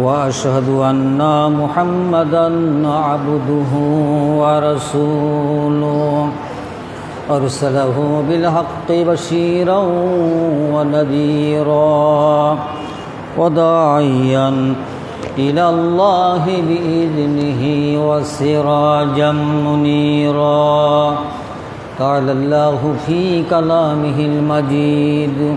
وأشهد أن محمدا عبده ورسوله. أرسله بالحق بشيرا ونذيرا وداعيا إلى الله بإذنه وسراجا منيرا. قال الله في كلامه المجيد.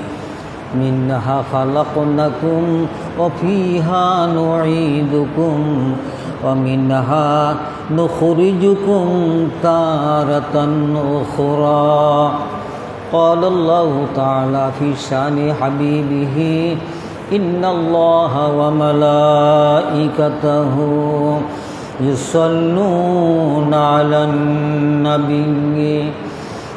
منها خلقناكم وفيها نعيدكم ومنها نخرجكم تارة أخرى قال الله تعالى في شان حبيبه إن الله وملائكته يصلون على النبي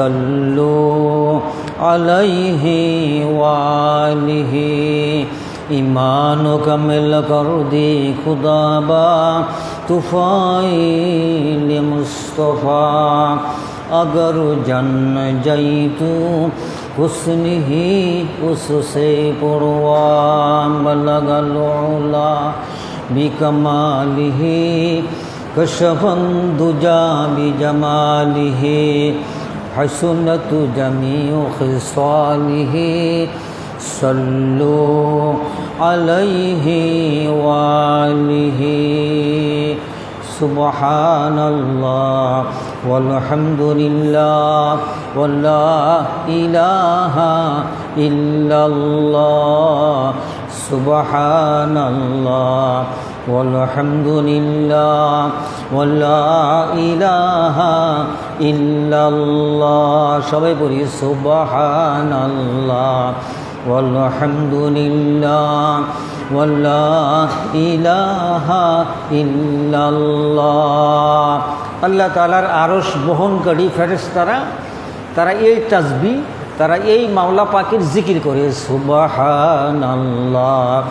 সাল্লু আলাইহি ওয়ালিহি ইমান কামিল করদি খুদাবা তুফাইল মুস্তফা अगर जन जई तू हुसन ही उससे पुरवा बलगलोला बिकमाली कशफन दुजा बिजमाली حسنت جمیع خصالہ صلوا عليه وآله. سبحان الله والحمد لله ولا إله إلا الله. سبحان الله والحمد لله ولا إله إلا الله সবাই পড়ি সুবহান আল্লাহ والحمد لله ولا إله إلا الله আল্লাহ তালার আরস বহনকারী ফেরেশতারা তারা এই তাজবি তারা এই মাওলা পাখির জিকির করে সুবাহান আল্লাহ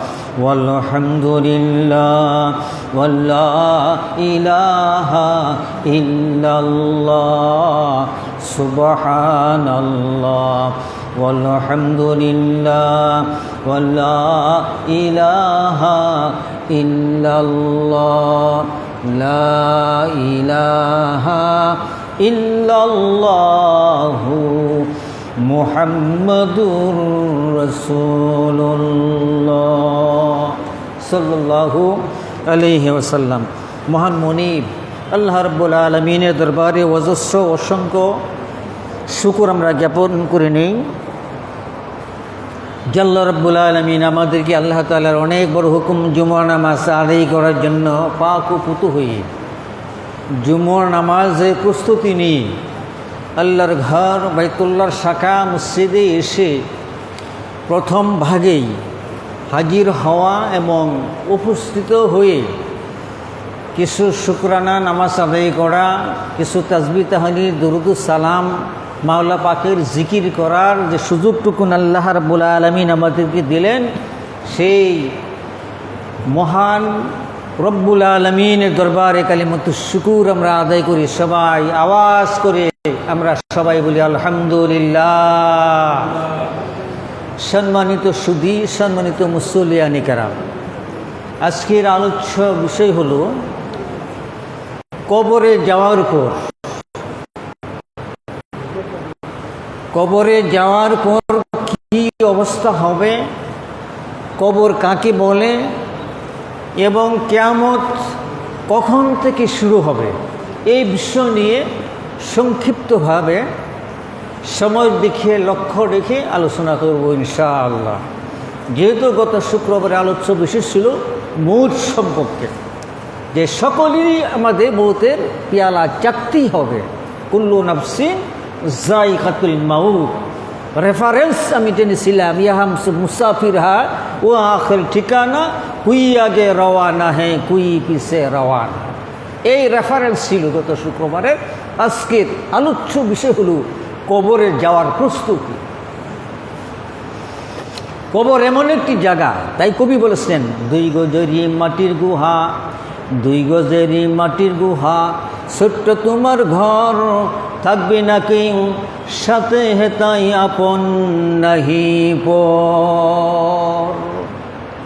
আলহামদুলিল্লাহ ইলাহা ইল্লাল্লাহ সুবাহান আল্লাহ আলহামদুলিল্লাহ ইলাহা ইল্লাল্লাহ, লা ইলাহা ইল্লাল্লাহু মোহাম্মদুর রসুল্লাহ সাল্লাহু আলহি ওসাল্লাম মহান মনিব, আল্লাহ রব্বুল আলমিনের দরবারে অজস্র অসংখ্য শুকুর আমরা জ্ঞাপন করে নিই। জাল্লা রব্বুল আলমিন আমাদেরকে আল্লাহ তালার অনেক বড় হুকুম জুমর নামাজ আদায় করার জন্য পাক ও পুতু হয়ে, জুমর নামাজের প্রস্তুতি নিয়ে আল্লাহর ঘর বাইতুল্লার শাখা, মসজিদে এসে প্রথম ভাগেই হাজির হওয়া এবং উপস্থিত হয়ে কিছু শুক্রানা নামাজ আদায় করা, কিছু তাজবি তাহানি, দুরুদু সালাম, মাওলা পাকের জিকির করার যে সুযোগটুকুন আল্লাহ রাব্বুল আলমিন আমাদেরকে দিলেন, সেই মহান রব্বুল আলমিনের দরবারে কালিমতু শুকুর আমরা আদায় করি। সবাই আওয়াজ করে আমরা সবাই বলি আলহামদুলিল্লাহ। সম্মানিত সুদী, সম্মানিত মুসলিয়ানি কারাম, আজকের আলোচ্য বিষয় হলো কবরে যাওয়ার পর, কবরে যাওয়ার পর কি অবস্থা হবে, কবর কাকে বলে, এবং কেয়ামত কখন থেকে শুরু হবে, এই বিষয় নিয়ে সংক্ষিপ্তভাবে সময় দেখিয়ে, লক্ষ্য রেখে আলোচনা করব ইনশাআল্লাহ। যেহেতু গত শুক্রবারে আলোচ্য বিশেষ ছিল মৌত সম্পর্কে, যে সকলেরই আমাদের মৌতের পেয়ালা চাকতেই হবে। কুল্লু নাফসিন জাই খাতুল মাউত। রেফারেন্স আমি টেনেছিলাম ইয়াহাম মুসাফির হা, ও আখের ঠিকানা কুই আগে রওয়ানা হ্যাঁ কুই পিসে রওয়ানা। এই রেফারেন্স ছিল গত শুক্রবারের। আজকের আলোচ্য বিষয় হল কবরে যাওয়ার প্রস্তুতি। কবর এমন একটি জায়গা, তাই কবি বলেছেন, দুই গজেরই মাটির গুহা, দুই গজেরই মাটির গুহা, ছোট্ট তোমার ঘর থাকবে না কেউ, সাথে হেতাই আপন নাহি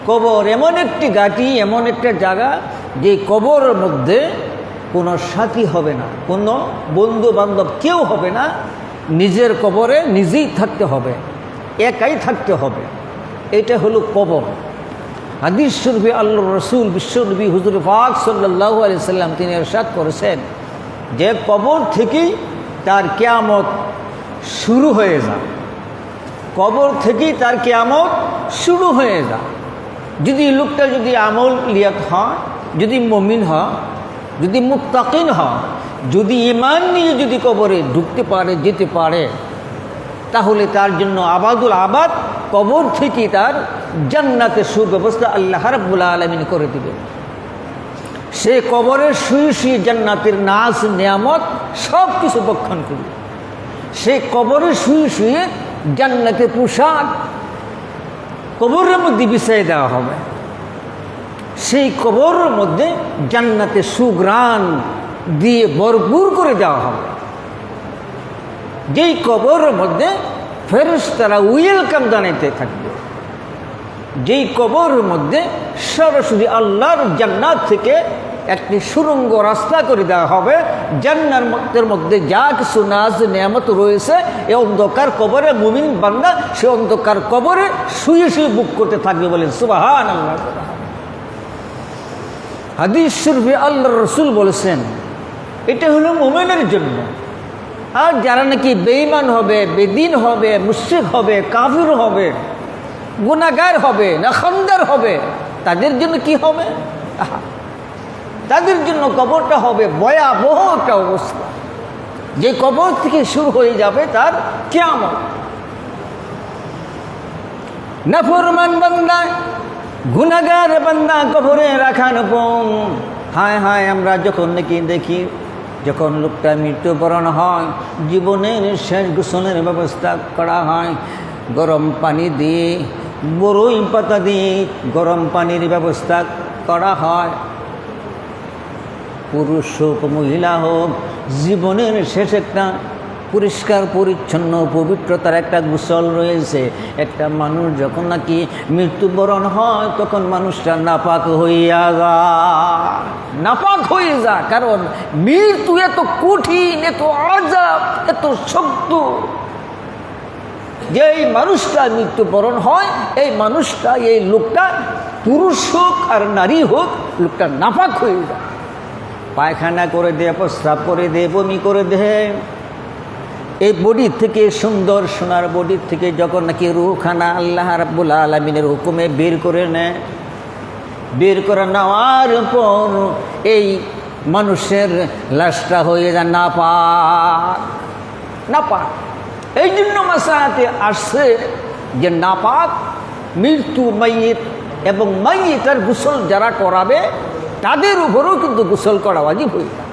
কবর এমন একটি গাটি এমন একটা জায়গা যে কবর মধ্যে কোনো সাথী হবে না, কোনো বন্ধু বান্ধব কেউ হবে না, নিজের কবরে নিজেই থাকতে হবে, একাই থাকতে হবে। এটা হলো কবর। হাদিস আল্লাহ রসুল, বিশ্বনবী, হুজুর ফাক সাল্লাহ আলি সাল্লাম তিনি এরশাদ করেছেন যে কবর থেকেই তার কেয়ামত শুরু হয়ে যায়। কবর থেকেই তার কেয়ামত শুরু হয়ে যায়। যদি লোকটা যদি আমল লিয়াত হয় যদি মমিন হ যদি মুক্তাকিন হ যদি ইমান নিয়ে যদি কবরে ঢুকতে পারে, যেতে পারে, তাহলে তার জন্য আবাদুল আবাদ কবর থেকে তার জান্নাতে সুব্যবস্থা আল্লাহ রাব্বুল আলমিন করে দিবে। সে কবরের শুয়ে শুয়ে জান্নাতের নাচ নিয়ামত সব কিছু বক্ষণ করবে। সে কবরে শুয়ে শুয়ে জান্নাতের পোশাক কবরের মধ্যে বিছাই দেওয়া হবে। সেই কবরের মধ্যে জান্নাতে সুগ্রাণ দিয়ে ভরপুর করে দেওয়া হবে। যেই কবরের মধ্যে ফেরস তারা ওয়েলকাম জানাইতে থাকবে। যেই কবরের মধ্যে সরাসরি আল্লাহর জান্নাত থেকে একটি সুরঙ্গ রাস্তা করে দেওয়া হবে। জান্নাতের মধ্যে যা কিছু নাজ নিয়ামত রয়েছে এই অন্ধকার কবরে মুমিন বান্দা সে অন্ধকার কবরে শুয়ে শুয়ে বুক করতে থাকবে বলেন সুবাহান আল্লাহ হাদিস শরীফে আল্লাহ রসুল বলেছেন, এটা হলো মোমেনের জন্য। আর যারা নাকি বেইমান হবে, বেদিন হবে, মুশ্রিক হবে, কাফির হবে গুণাগার হবে না খন্দার হবে, তাদের জন্য কি হবে? তাদের জন্য কবরটা হবে ভয়াবহ একটা অবস্থা। যে কবর থেকে শুরু হয়ে যাবে তার কেমন নফরমান বান্দা গুনাগার বান্দা কবরে রাখার পর হায় হায়, আমরা যখন নাকি দেখি, যখন লোকটা মৃত্যুবরণ হয়, জীবনের শেষ গোসলের ব্যবস্থা করা হয়, গরম পানি দিয়ে বড়ই পাতা দিয়ে গরম পানির ব্যবস্থা করা হয়। পুরুষ হোক, মহিলা হোক, জীবনের শেষ একটা পরিষ্কার, পরিচ্ছন্ন, পবিত্রতার একটা গুসল রয়েছে। একটা মানুষ যখন নাকি মৃত্যুবরণ হয়, তখন মানুষটা নাপাক হইয়া যা নাপাক হয়ে যা কারণ মৃত্যু এত কঠিন, এত আজাব, এত শক্ত। যে এই মানুষটা মৃত্যুবরণ হয়, এই মানুষটা, এই লোকটা পুরুষ হোক আর নারী হোক, লোকটা নাপাক হয়ে যায়। পায়খানা করে দে, প্রস্রাব করে দে, বমি করে দে। এই বডির থেকে, সুন্দর সোনার বডির থেকে যখন নাকি রুখানা আল্লাহ রাব্বুল আলমিনের হুকুমে বের করে নেয়, বের করে নেওয়ার পর এই মানুষের লাশটা হয়ে যায় না পাক না পাক এই জন্য মাসাতে আসছে যে নাপাক, মৃত্যু মাইয়েত এবং মাইয়েতার গোসল যারা করাবে, তাদের উপরেও কিন্তু গোসল করা ওয়াজিব হয়ে যায়।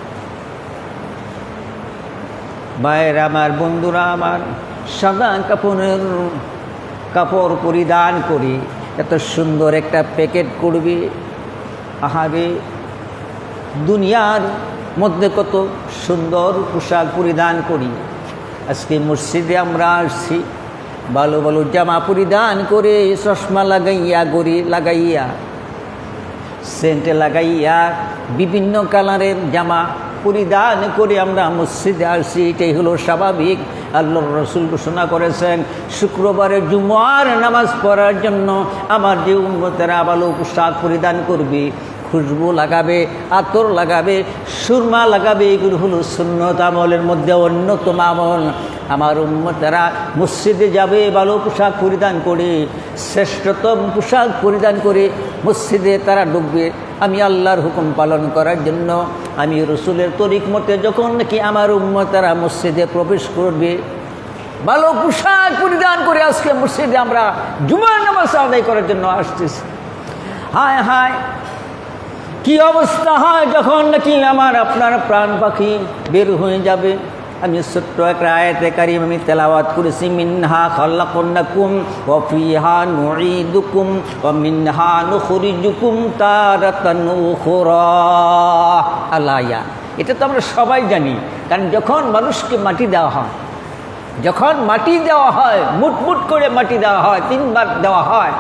ভাইয়ের আমার, বন্ধুরা আমার, সাদা কাপড়ের কাপড় পরিধান করি। এত সুন্দর একটা প্যাকেট করবে। আহারে, দুনিয়ার মধ্যে কত সুন্দর পোশাক পরিধান করি। আজকে মসজিদে আমরা আসছি। ভালো ভালো জামা পরিধান করে চশমা লাগাইয়া, গড়ি লাগাইয়া, সেন্টে লাগাইয়া, বিভিন্ন কালারের জামা পরিধান করে আমরা মসজিদে আসছি এটাই হলো স্বাভাবিক। আল্লাহ রসুল ঘোষণা করেছেন, শুক্রবারে জুমার নামাজ পড়ার জন্য আমার যে উন্মতেরা ভালো পোশাক পরিধান করবে, খুশবু লাগাবে, আতর লাগাবে, সুরমা লাগাবে, এগুলো হলো সুন্নত আমলের মধ্যে অন্যতম আমল। আমার উন্মতেরা মসজিদে যাবে ভালো পোশাক পরিধান করে, শ্রেষ্ঠতম পোশাক পরিধান করে মসজিদে তারা ঢুকবে। আমি আল্লাহর হুকুম পালন করার জন্য আমি রসুলের তরিক মতে যখন নাকি আমার উম্মতারা মসজিদে প্রবেশ করবে, ভালো পোশাক পরিধান করে আজকে মসজিদে আমরা জুমার নামাজ আদায় করার জন্য আসতেছি। হায় হায়, কি অবস্থা হয় যখন নাকি আমার আপনার প্রাণ পাখি বের হয়ে যাবে? আমি ছোট্ট একটা আয়াতে কারিম আমি তেলাওয়াত করেছি মিনহা খাল্লাকুম ও ফিহা নুঈদুকুম ও মিনহা নুখরিজুকুম তারাতান উখরা আলায়া এটা তো আমরা সবাই জানি। কারণ যখন মানুষকে মাটি দেওয়া হয়, যখন মাটি দেওয়া হয়, মুটমুট করে মাটি দেওয়া হয়, তিনবার দেওয়া হয়,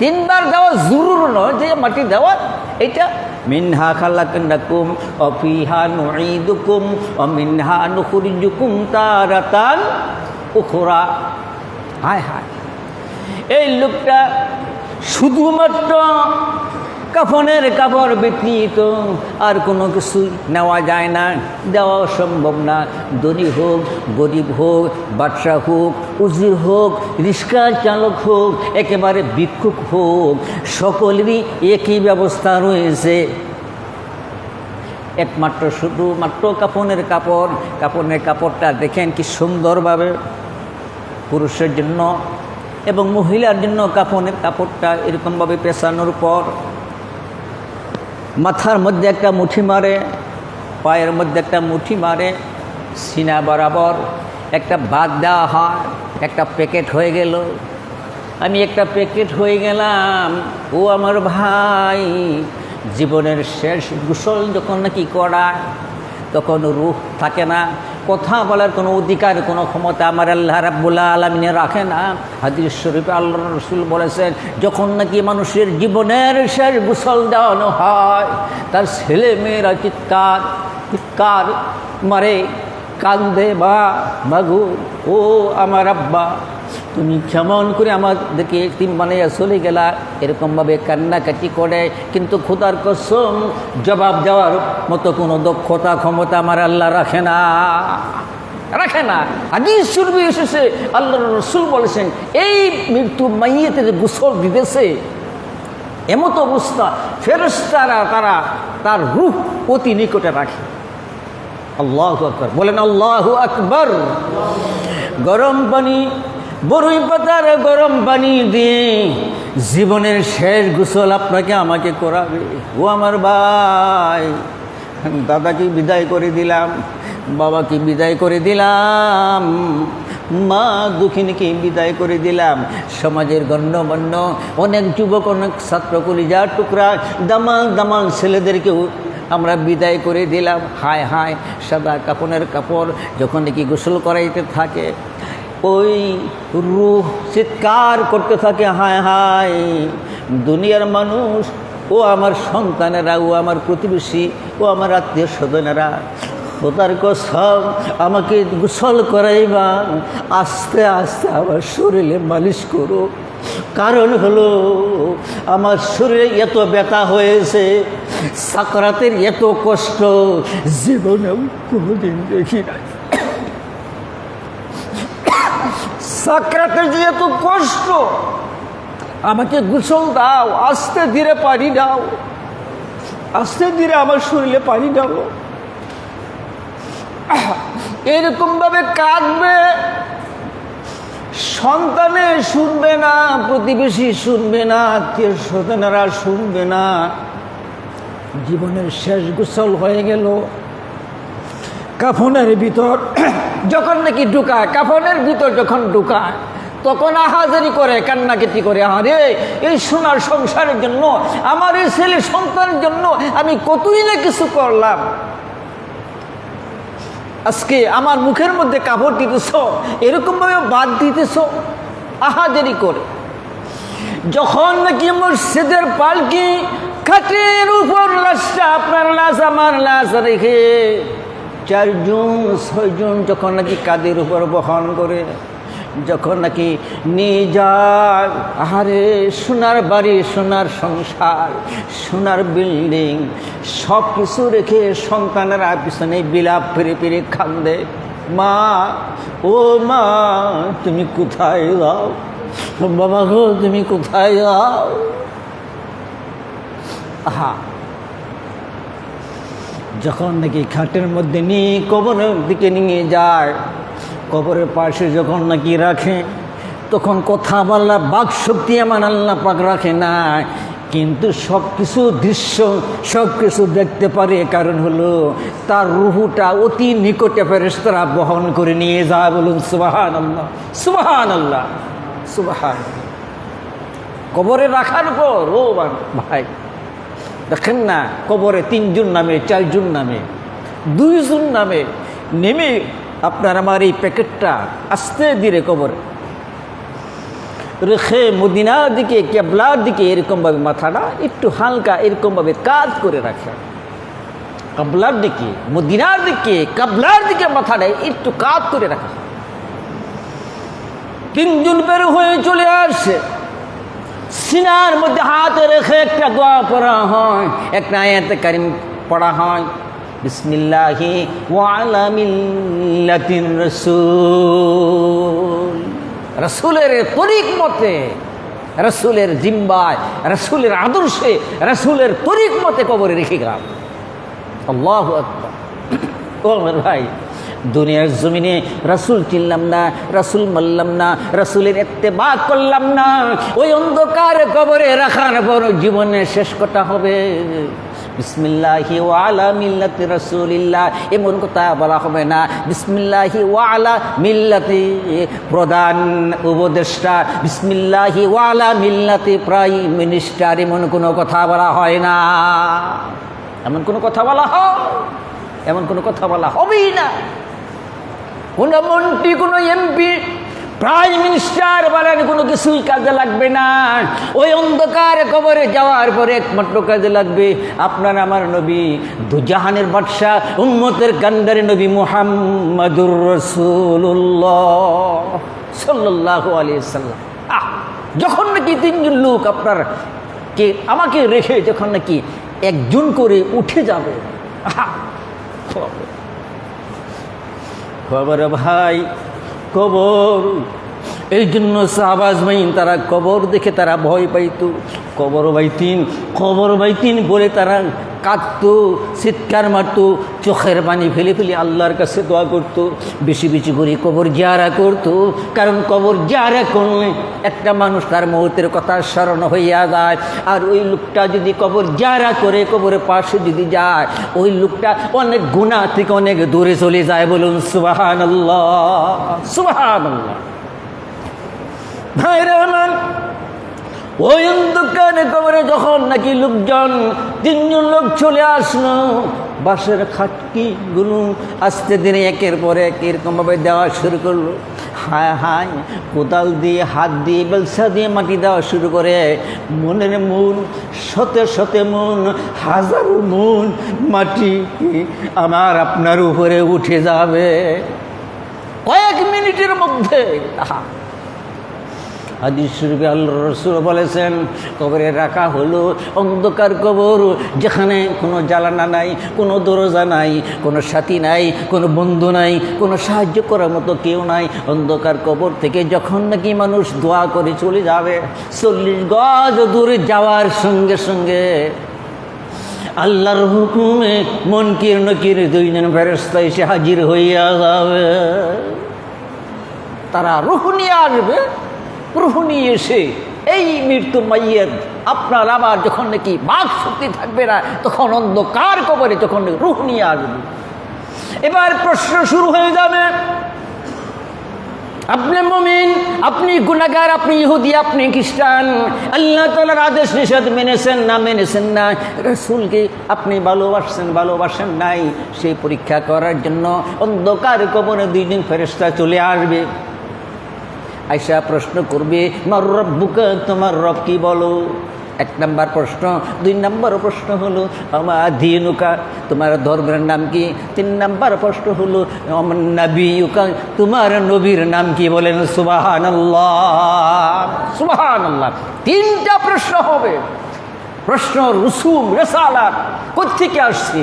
তিনবার দেওয়া জরুর নয় যে মাটি দেওয়া এটা মিনহা খালাকুম অফিহা নুকুম অ মিনহা নুকুম তারাতান উখরা। হায় হায়। এই লোকটা শুধুমাত্র কাফনের কাপড় ব্যতীত আর কোনো কিছু নেওয়া যায় না দেওয়া সম্ভব না। ধনী হোক, গরিব হোক, বাদশা হোক, উজির হোক রিক্সা চালক হোক, একেবারে ভিক্ষুক হোক, সকলেরই একই ব্যবস্থা রয়েছে। একমাত্র শুধুমাত্র কাপনের কাপড়। কাপনের কাপড়টা দেখেন কি সুন্দরভাবে পুরুষের জন্য এবং মহিলার জন্য কাপনের কাপড়টা এরকমভাবে পেঁচানোর পর মাথার মধ্যে একটা মুঠি মারে, পায়ের মধ্যে একটা মুঠি মারে, সিনা বরাবর একটা বাদ দেওয়া হয়, একটা প্যাকেট হয়ে গেল। আমি একটা প্যাকেট হয়ে গেলাম। ও আমার ভাই, জীবনের শেষ গোসল যখন নাকি করা তখন রুখ থাকে না কথা বলার কোনো অধিকার, কোনো ক্ষমতা আমার আল্লাহ রাব্বুল্লাহ আলমিনে রাখে না। হাদিস শরীফে আল্লাহ রসুল বলেছেন, যখন নাকি মানুষের জীবনের শেষ গুসল দেওয়ানো হয়, তার ছেলে মেয়েরা চিৎকার চিৎকার মারে, কান্দে বা মাগু ও আমার আব্বা তুমি কেমন করে আমাদেরকে তিন বানাইয়া চলে গেলা, এরকমভাবে কান্নাকাটি করে। কিন্তু খুদার কসম, জবাব দেওয়ার মতো কোনো দক্ষতা, ক্ষমতা আমার আল্লাহ রাখে না। রাখে না। হাদিস শুরবি এসেছে আল্লাহ রসুল বলেছেন, এই মৃত্যু মাইয়েতে যে গোসল দিতেছে। এমত অবস্থা ফেরস্তারা তারা তার রূপ অতি নিকটে রাখে। আল্লাহ আকবর। বলেন, আল্লাহ আকবর। গরম পানি বরুই পাতার গরম পানি দিয়ে জীবনের শেষ গোসল আপনাকে আমাকে করাবে। ও আমার ভাই, দাদাকে বিদায় করে দিলাম, বাবাকে বিদায় করে দিলাম, মা দুঃখিনীকে বিদায় করে দিলাম। সমাজের গণ্যমান্য অনেক যুবক, অনেক ছাত্র কলিজার টুকরা, দামাল দামাল ছেলেদেরকেও আমরা বিদায় করে দিলাম। হায় হায়, সাদা কাপনের কাপড় যখন নাকি গোসল করাইতে থাকে ওই রুহ চিৎকার করতে থাকে, হায় হায়। দুনিয়ার মানুষ, ও আমার সন্তানেরা, ও আমার প্রতিবেশী, ও আমার আত্মীয় স্বজনেরা, খোদার কসম, আমাকে গোসল করাইবা, আস্তে আস্তে আমার শরীরে মালিশ করো। কারণ হলো, আমার শরীরে এত ব্যথা হয়েছে, সাকরাতের এত কষ্ট, জীবনেও কোনোদিন দেখি নাই। সাকরাতের যে এত কষ্ট, আমাকে গোসল দাও, আস্তে ধীরে পানি দাও, আস্তে ধীরে আমার শরীরে পানি দাও। এরকম ভাবে কাঁদবে, সন্তানে শুনবে না, প্রতিবেশী শুনবে না আত্মীয় স্বজনেরা শুনবে না। জীবনের শেষ গোসল হয়ে গেল। কাফনের ভিতর যখন নাকি ঢুকায়, কাফনের ভিতর যখন ঢুকায়, তখন আহাজারি করে, কান্নাকাটি করে আরে এই সোনার সংসারের জন্য, আমার এই ছেলে সন্তানের জন্য আমি কতই না কিছু করলাম। আজকে আমার মুখের মধ্যে কাপড় দিতেছ এরকমভাবে বাদ দিতেছ, আহাজারি করে। যখন নাকি মসজিদের পালকি খাটের উপর লাশটা, আপনার লাশ, আমার লাশ রেখে চারজন, ছয়জন যখন নাকি কাদের উপর বহন করে, যখন নাকি যায় আহারে সোনার বাড়ি, সোনার সংসার, সোনার বিল্ডিং সব কিছু রেখে সন্তানেরা পিছনে বিলাপ ফিরে ফিরে খান্দে মা, ও মা, তুমি কোথায় যাও? বাবা গো, তুমি কোথায় যাও? আহা যখন নাকি খাটের মধ্যে নিয়ে কবরের দিকে নিয়ে যায়, কবরের পাশে যখন নাকি রাখে, তখন কথা বলা বাক শক্তি এমন আল্লাহ পাক রাখে না কিন্তু সব কিছু দৃশ্য সব কিছু দেখতে পারে কারণ হলো তার রুহুটা অতি নিকটে ফেরেস্তরা বহন করে নিয়ে যায় বলুন সুবাহান আল্লাহ সুবাহান আল্লাহ সুবাহান কবরে রাখার পর, ও ভাই দেখেন না, কবরে তিনজন নামে, চারজন নামে, দুইজন নামে, নেমে আপনার আমার এই প্যাকেটটা আস্তে ধীরে কবরে। রেখে মদিনার দিকে, কেবলার দিকে এরকমভাবে মাথাটা একটু হালকা এরকমভাবে কাজ করে রাখে। কাবলার দিকে, মদিনার দিকে, কাবলার দিকে মাথাটা একটু কাজ করে রাখা। তিনজন বের হয়ে চলে আসে। সিনার মধ্যে হাতে রেখে একটা দোয়া পড়া হয়, একটা আয়াতে কারিম পড়া হয়। বিসমিল্লাহি ওয়ালা মিল্লাতিন রাসূল। রাসূলের তরিক মতে রাসূলের জিম্বায়, রাসূলের আদর্শে, রসুলের তরিক মতে কবরে রেখে গেলাম। আল্লাহু ও ভাই দুনিয়ার জমিনে রাসুল চিনলাম না, রাসুল মানলাম না, রাসুলের এত্তেবা করলাম না। ওই অন্ধকার কবরে রাখার পর জীবনের শেষ কথা হবে। বিসমিল্লাহি ওয়ালা মিল্লাতি রাসূলিল্লাহ, এমন কথা বলা হবে না। বিসমিল্লাহি ওয়ালা মিল্লাতি প্রধান উপদেষ্টা, বিসমিল্লাহি ওয়ালা মিল্লাতি প্রাইম মিনিস্টার, এমন কোনো কথা বলা হয় না। এমন কোনো কথা বলা হয়, এমন কোনো কথা বলা হবেই না। কোনো মন্ত্রী কোনো এমপি, প্রাইম মিনিস্টার বলেন, কোনো কিছুই কাজে লাগবে না। ওই অন্ধকার কবরে যাওয়ার পরে একমাত্র কাজে লাগবে, আপনার আমার নবী, দুজাহানের বাদশাহ, উম্মতের কান্দারে নবী মুহাম্মাদুর রসুল্লাহ সাল্লাহ আহ, যখন নাকি তিনজন লোক আপনার কে, আমাকে রেখে যখন নাকি একজন করে উঠে যাবে, আহা খবর ভাই, কবর। এই জন্য সাহবাজ মাইন তারা কবর দেখে তারা ভয় পাইত। কবর বাইতিন কবর বাইতিন বলে তারা কাঁদতো, চিৎকার মারতো, চোখের পানি ফেলে ফেলে আল্লাহর কাছে দোয়া করতো, বেশি বেশি করে কবর জারা করতো। কারণ কবর জারা করলে একটা মানুষ তার মুহূর্তের কথা স্মরণ হইয়া যায়। আর ওই লোকটা যদি কবর জারা করে, কবরের পাশে যদি যায়, ওই লোকটা অনেক গুণা থেকে অনেক দূরে চলে যায় বলুন সুবাহান আল্লাহ সুবাহান আল্লাহ ভাই রহমান ওই অন্ধকারে কবরে যখন নাকি লোকজন তিনজন লোক চলে আসলো বাসের খাটকিগুলো আস্তে দিনে একের পর এক এরকমভাবে দেওয়া শুরু করল। হায় হায়, কোদাল দিয়ে, হাত দিয়ে, বেলসা দিয়ে মাটি দেওয়া শুরু করে। মনের মন শতে শতে মন, হাজারো মন মাটি আমার আপনার উপরে উঠে যাবে। কয়েক মিনিটের মধ্যে, আহা হাদিস আল্লাহ রসুল বলেছেন, কবরে রাখা হলো অন্ধকার কবর, যেখানে কোনো জ্বালানা নাই, কোনো দরজা নাই, কোনো সাথী নাই, কোনো বন্ধু নাই, কোনো সাহায্য করার মতো কেউ নাই। অন্ধকার কবর থেকে যখন নাকি মানুষ দোয়া করে চলে যাবে, চল্লিশ গজ দূরে যাওয়ার সঙ্গে সঙ্গে আল্লাহর হুকুমে মনকির নকির দুইজন ফেরস্তা এসে হাজির হইয়া যাবে। তারা রুহ নিয়ে আসবে। রুহ নিয়ে এসে, এই মৃত্যু মাইয়ের, আপনার আবার যখন নাকি বাঘ শক্তি থাকবে না, তখন অন্ধকার কবরে যখন রুহ নিয়ে আসবে। এবার প্রশ্ন শুরু হয়ে যাবে, আপনি মমিন, আপনি গুণাগার আপনি ইহুদি, আপনি খ্রিস্টান, আল্লাহ তালার আদেশ নিষেধ মেনেছেন না মেনেছেন না? রসুলকে আপনি ভালোবাসছেন, ভালোবাসেন নাই, সেই পরীক্ষা করার জন্য অন্ধকার কবরে দুইজন ফেরেস্তা চলে আসবে। আইসা প্রশ্ন করবে, মার রব্বুকা, তোমার রব কি বলো? এক নম্বর প্রশ্ন। দুই নম্বর প্রশ্ন হলো আমার দিনুকা, তোমার ধর্মের নাম কি? তিন নম্বর প্রশ্ন হলো আমার নবীকা তোমার নবীর নাম কি? বলেন সুবাহান সুবাহান তিনটা প্রশ্ন হবে। প্রশ্ন রুসুম রেসালাত কোথেকে আসছে?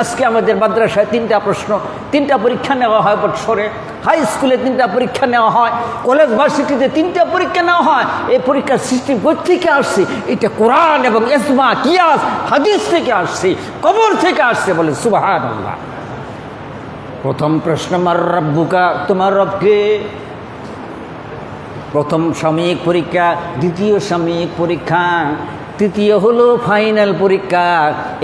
আজকে আমাদের মাদ্রাসায় তিনটা প্রশ্ন, তিনটা পরীক্ষা নেওয়া হয় বৎসরে। হাই স্কুলে তিনটা পরীক্ষা নেওয়া হয়, কলেজ ভার্সিটিতে তিনটা পরীক্ষা নেওয়া হয়। এই পরীক্ষার সিস্টেম থেকে আসছে? এটা কোরআন এবং এসমা কিয়াস, হাদিস থেকে আসছে, কবর থেকে আসছে বলে সুবাহান প্রথম প্রশ্ন, মার রব্বুকা, তোমার রবকে? প্রথম সাময়িক পরীক্ষা, দ্বিতীয় সাময়িক পরীক্ষা তৃতীয় হলো ফাইনাল পরীক্ষা।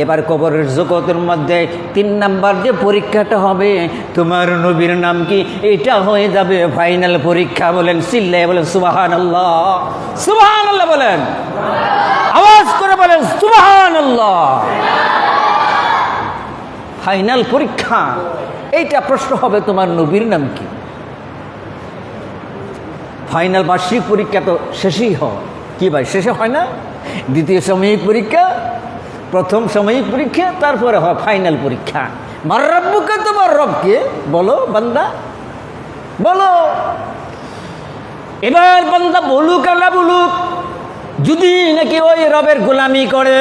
এবার কবরের জগতের মধ্যে তিন নাম্বার যে পরীক্ষাটা হবে, তোমার নবীর নাম কি? এটা হয়ে যাবে ফাইনাল পরীক্ষা বলেন সিল্লাই বলেন সুবাহান আল্লাহ সুবাহান আল্লাহ বলেন। আওয়াজ করে বলেন সুবাহান আল্লাহ ফাইনাল পরীক্ষা। এইটা প্রশ্ন হবে, তোমার নবীর নাম কি? ফাইনাল বার্ষিক পরীক্ষা তো শেষই হয়। কি ভাই, শেষে হয় না? দ্বিতীয় সাময়িক পরীক্ষা, প্রথম সাময়িক পরীক্ষা, তারপরে হয় ফাইনাল পরীক্ষা। মার রব্বুকে তোমার রবকে বলো বান্দা, বলো। এবার বান্দা বলুক আর না বলুক যদি নাকি ওই রবের গোলামি করে,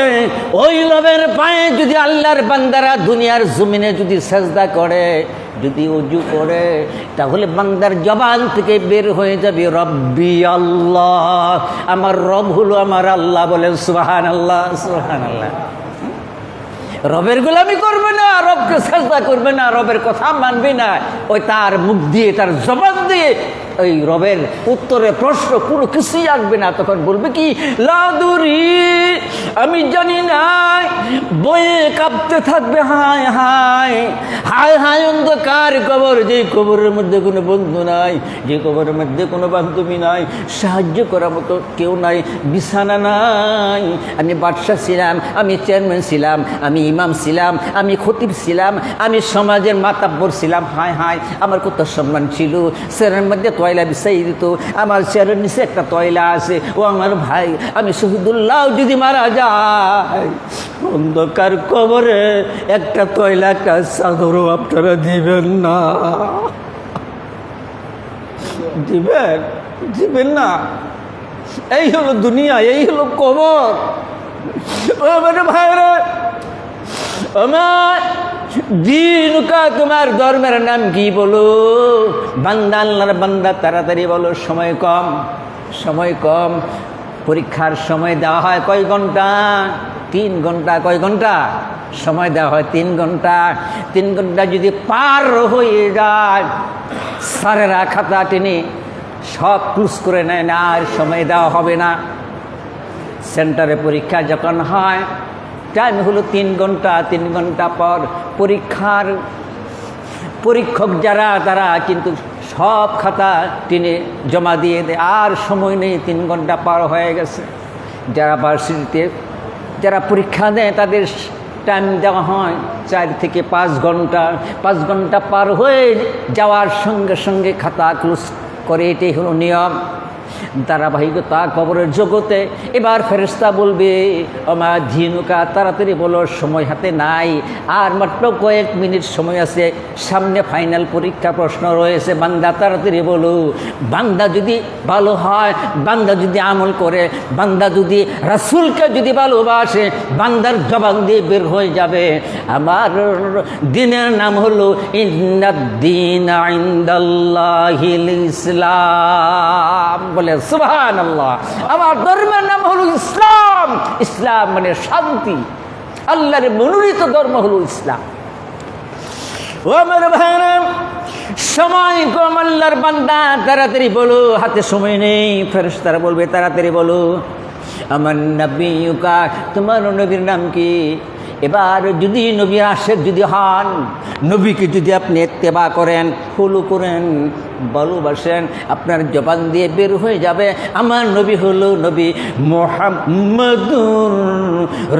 ওই রবের পায়ে যদি আল্লাহর বান্দারা দুনিয়ার জমিনে যদি সেজদা করে, যদি উজু করে, তাহলে বান্দার জবান থেকে বের হয়ে যাবে, রব্বি আল্লাহ, আমার রব হলো আমার আল্লাহ, বলে সুহান আল্লাহ সুহান আল্লাহ রবের গোলামি করবে না, রবকে চেষ্টা করবে না, রবের কথা মানবে না। ওই তার মুখ দিয়ে, তার জবান দিয়ে ওই রবের উত্তরে প্রশ্ন, কোনো কিছুই আসবে না। তখন বলবে কি, লাদুরি, আমি জানি না, বয়ে কাঁপতে থাকবে, হায় হায়। হায় হায় অন্ধকার কবর যে কবরের মধ্যে কোনো বন্ধু নাই যে কবরের মধ্যে কোনো বান্ধবী নাই, সাহায্য করার মতো কেউ নাই, বিছানা নাই। আমি বাদশাহ ছিলাম, আমি চেয়ারম্যান ছিলাম, আমি ইমাম ছিলাম, আমি খতিব ছিলাম, আমি সমাজের মাতাব্বর ছিলাম। হায় হায়, আমার কত সম্মান ছিল। স্যারের মধ্যে তয়লা বিছাই দিত আমার চেয়ারের নিচে একটা তয়লা আছে। ও আমার ভাই, আমি শহীদুল্লাহ যদি মারা যায় অন্ধকার কবরে একটা তয়লা একটা চাদরও আপনারা দিবেন না। দিবেন? দিবেন না। এই হলো দুনিয়া, এই হলো কবর। ও মানে ভাইরা, আমার দিন তোমার ধর্মের নাম কি বলো? বান্দা আল্লাহর বান্দা, তাড়াতাড়ি বলো, সময় কম সময় কম। পরীক্ষার সময় দেওয়া হয় কয় ঘণ্টা? তিন ঘণ্টা, কয় ঘণ্টা? সময় দেওয়া হয় তিন ঘণ্টা। তিন ঘণ্টা যদি পার হয়ে যায়, স্যারেরা খাতা টেনে সব ক্লুজ করে নেয় না, আর সময় দেওয়া হবে না। সেন্টারে পরীক্ষা যখন হয় টাইম হলো তিন ঘণ্টা তিন ঘণ্টা পর পরীক্ষার পরীক্ষক যারা, তারা কিন্তু সব খাতা টেনে জমা দিয়ে দেয়। আর সময় নেই, তিন ঘণ্টা পার হয়ে গেছে। যারা ভার্সিটিতে যারা পরীক্ষা দেয়, তাদের টাইম দেওয়া হয় চার থেকে পাঁচ ঘণ্টা। পাঁচ ঘণ্টা পার হয়ে যাওয়ার সঙ্গে সঙ্গে খাতা ক্লোজ করে, এটাই হলো নিয়ম। ধারাবাহিকতা কবরের জগতে। এবার ফেরেস্তা বলবে আমার ঝিনুকা তাড়াতাড়ি বলো, সময় হাতে নাই। আর মাত্র কয়েক মিনিট সময় আছে, সামনে ফাইনাল পরীক্ষা প্রশ্ন রয়েছে। বান্দা, তাড়াতাড়ি বলো, বান্দা যদি ভালো হয়, বান্দা যদি আমল করে, বান্দা যদি রাসুলকে যদি ভালোবাসে, বান্দার জবান দিয়ে বের হয়ে যাবে। আমার দিনের নাম হলো ইন্দিন ইসলাম বলে সুবহান আল্লাহ আমার ধর্মের নাম হলো ইসলাম। ইসলাম মানে শান্তি। আল্লাহর মনোনীত ধর্ম হলো ইসলাম। ও আমার ভাইরা, সময় কম আল্লাহর বান্দা, তাড়াতাড়ি বলো, হাতে সময় নেই। ফেরেশতারা বলবে, তাড়াতাড়ি বলো। আমার নবীকা তোমার নবীর নাম কি? এবার যদি নবী আশেক যদি হন, নবীকে যদি আপনি এত্তেবা করেন ফলো করেন ভালোবাসেন আপনার জবান দিয়ে বের হয়ে যাবে, আমার নবী হলো নবী মোহাম্মদুর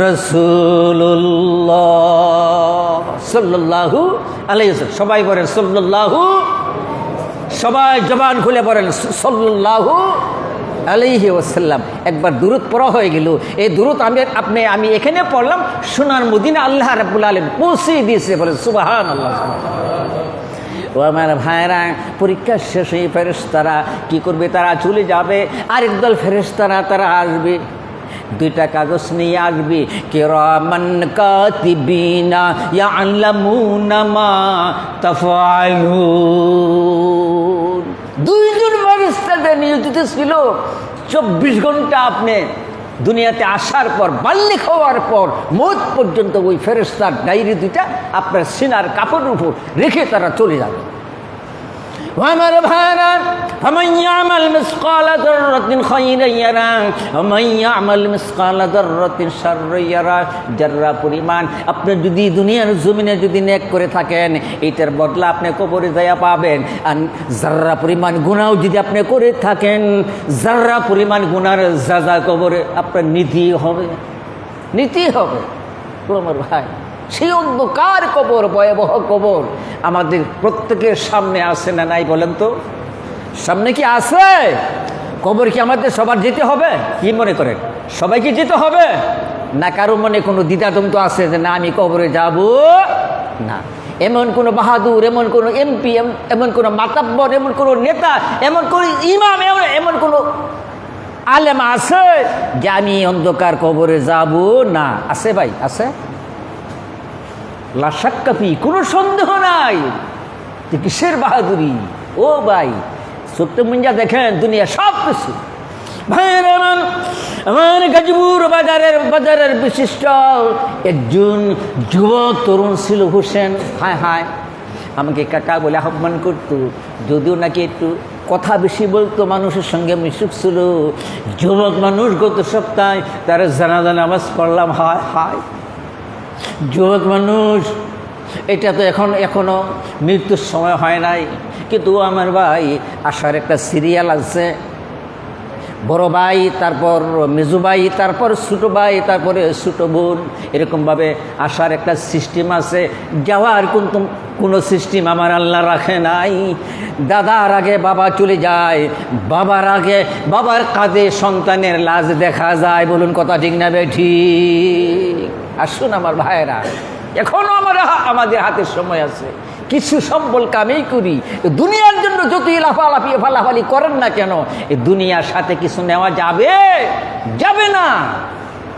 রসুল্লাহ আলাইহি ওয়াসাল্লাম। সবাই বলেন সাল্লাল্লাহু, সবাই জবান খুলে বলেন সাল্লাল্লাহু আলাইহি ওয়াসাল্লাম। একবার দূরত পড়া হয়ে গেল। এই দূরত আমি, আপনি, আমি এখানে পড়লাম, সোনার মদিনা আল্লাহ রাব্বুল আলামিন পৌঁছে দিয়েছে, বলে সুবাহান আল্লাহ ও আমার ভাইরা পরীক্ষা শেষ হয়ে ফেরেশতারা কি করবে? তারা চলে যাবে। আরেক দল ফেরেশতারা, তারা আসবে। দুইটা কাগজ নিয়ে আসবে। কেরামান কাতিবিনা ইয়ালামুনা মা তাফআলুন। দুইজন ফেরেশতাদের নিয়োজিত ছিল? চব্বিশ ঘণ্টা আপনি দুনিয়াতে আসার পর বাল্যিক হওয়ার পর, মত পর্যন্ত ওই ফেরেস্তার ডায়েরি দুইটা আপনার সিনার কাপড়ের উপর রেখে তারা চলে যাবে। وامر ভাইরা فمن يعمل مثقال ذرة خيرا يرى ومن يعمل مثقال ذرة شرا يرى যারা পরিমাণ আপনি যদি দুনিয়ার জমিনে যদি নেক করে থাকেন এটার বদলা আপনি কবরে যায়া পাবেন আর যারা পরিমাণ গুণাও যদি আপনি করে থাকেন যারা পরিমাণ গুণার যাজা কবরে আপনার নীতি হবে নীতি হবে ও আমার ভাই সেই অন্ধকার কবর, ভয়াবহ কবর আমাদের প্রত্যেকের সামনে আসে না নাই বলেন তো? সামনে কি আছে? কবর কি আমাদের সবার যেতে হবে? কি মনে করেন? সবাইকে যেতে হবে? না কারও মনে কোনো দ্বিধাদ্বন্দ্ব আছে যে না, আমি কবরে যাব? না। এমন কোনো বাহাদুর, এমন কোনো এমপি এমন কোনো মাতাব্বর, এমন কোনো নেতা, এমন কোনো ইমাম, এমন এমন কোনো আলেম আছে যে আমি অন্ধকার কবরে যাব? না। আছে ভাই, আছে? লাশাক্কাফি কোনো সন্দেহ নাই। যে কিসের বাহাদুরি? ও ভাই সত্য মুঞ্জা দেখেন, দুনিয়া সব কিছু। ভাইয়ের, আমার গাজীপুর বাজারের বাজারের বিশিষ্ট একজন যুবক তরুণ ছিল হোসেন। হায় হায়, আমাকে কাকা বলে আহ্বান করতো, যদিও নাকি একটু কথা বেশি বলতো মানুষের সঙ্গে মিশুক ছিল। যুবক মানুষ গত সপ্তাহে তারা জানাজা নামাজ পড়লাম, হায় হায়। যুবক মানুষ, এটা তো এখন এখনও মৃত্যুর সময় হয় নাই। কিন্তু আমার ভাই আসার একটা সিরিয়াল আছে। বড় ভাই, তারপর মেজু ভাই, তারপর ছোটো ভাই, তারপরে ছোটো বোন, এরকমভাবে আসার একটা সিস্টেম আছে। যাওয়ার কিন্তু কোনো সিস্টেম আমার আল্লাহ রাখে নাই। দাদার আগে বাবা চলে যায়, বাবার আগে বাবার কাঁধে সন্তানের লাজ দেখা যায়। বলুন কথা ঠিক না বে, ঠিক। আসুন আমার ভাইয়েরা এখনও আমার আমাদের হাতের সময় আছে। কিছু সম্বল কামেই করি। দুনিয়ার জন্য যতই লাফালাফি ফালাফালি করেন না কেন এই দুনিয়ার সাথে কিছু নেওয়া যাবে? যাবে না।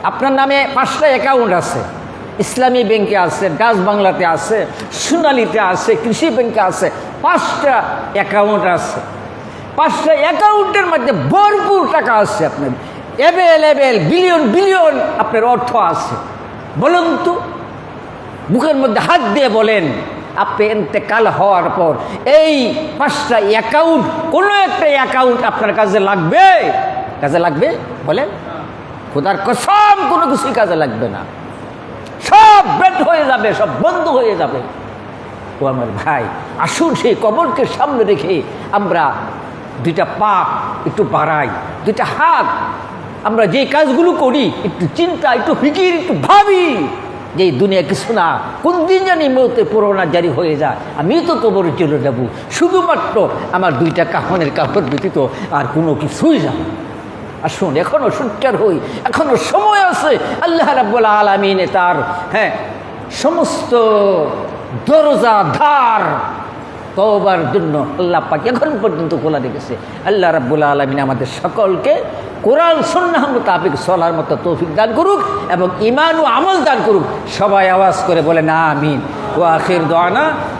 আপনার নামে পাঁচটা অ্যাকাউন্ট আছে। ইসলামী ব্যাংকে আছে, ডাচ বাংলাতে আছে, সোনালিতে আছে, কৃষি ব্যাংকে আছে, পাঁচটা অ্যাকাউন্ট আছে। পাঁচটা অ্যাকাউন্টের মধ্যে ভরপুর টাকা আছে আপনার। অ্যাভেলেবেল বিলিয়ন বিলিয়ন আপনার অর্থ আছে। বলুন তো বুকের মধ্যে হাত দিয়ে বলেন। আপনি এতেকাল হওয়ার পর এই পাঁচটা অ্যাকাউন্ট কোনো একটা অ্যাকাউন্ট আপনার কাজে লাগবে? কাজে লাগবে? বলেন। খোদার কসম, কোনো কিছুই কাজে লাগবে না। সব বেড হয়ে যাবে, সব বন্ধ হয়ে যাবে। ও আমার ভাই, আসুন সেই কবরকে সামনে রেখে আমরা দুইটা পা একটু বাড়াই, দুইটা হাত। আমরা যে কাজগুলো করি, একটু চিন্তা, একটু ফিকির, একটু ভাবি। যে দুনিয়া কিছু না, কোন দিন জানি মতে পুরোনা জারি হয়ে যায়। আমি তো কবরে চলে যাব শুধুমাত্র আমার দুইটা কাফনের কাপড় ব্যতীত আর কোনো কিছুই যাবে আসুন এখনও সুচার হই। এখনও সময় আছে। আল্লাহ রাব্বুল আলমিনে তার হ্যাঁ সমস্ত দরজা ধার তওবার জন্য আল্লাহ পাক এখন পর্যন্ত খোলা রেখেছে। আল্লাহ রাব্বুল আলমিন আমাদের সকলকে কোরআন সন্ন্যাহ মোতাবেক চলার মতো তৌফিক দান করুক এবং ইমান ও আমল দান করুক। সবাই আওয়াজ করে বলে না আমিন। ও আখির দোয়ানা